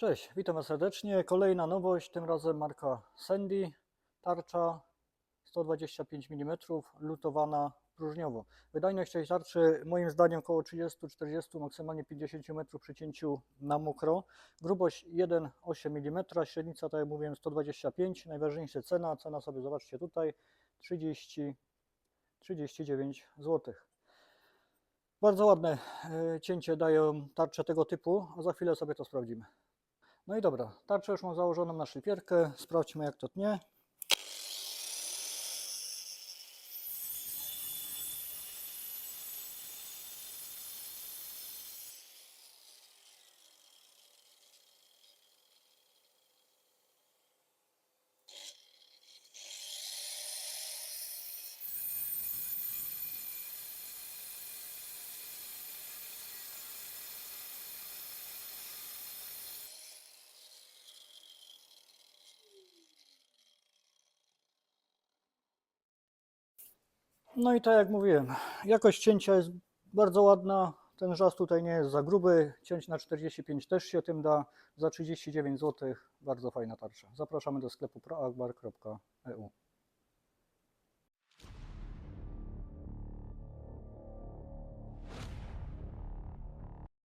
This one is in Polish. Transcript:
Cześć, witam serdecznie. Kolejna nowość, tym razem marka Sandy, tarcza 125 mm, lutowana próżniowo. Wydajność tej tarczy moim zdaniem około 30-40, maksymalnie 50 metrów przy cięciu na mokro. Grubość 1,8 mm, średnica tak jak mówiłem 125, najważniejsza cena, cena sobie zobaczcie tutaj 30, 39 zł. Bardzo ładne e, cięcie dają tarcze tego typu, a za chwilę sobie to sprawdzimy. No i dobra, tarczę już mam założoną na szlifierkę. Sprawdźmy jak to tnie. No i tak jak mówiłem, jakość cięcia jest bardzo ładna. Ten żas tutaj nie jest za gruby. Cięć na 45 też się tym da. Za 39 zł bardzo fajna tarcza. Zapraszamy do sklepu proakbar.eu.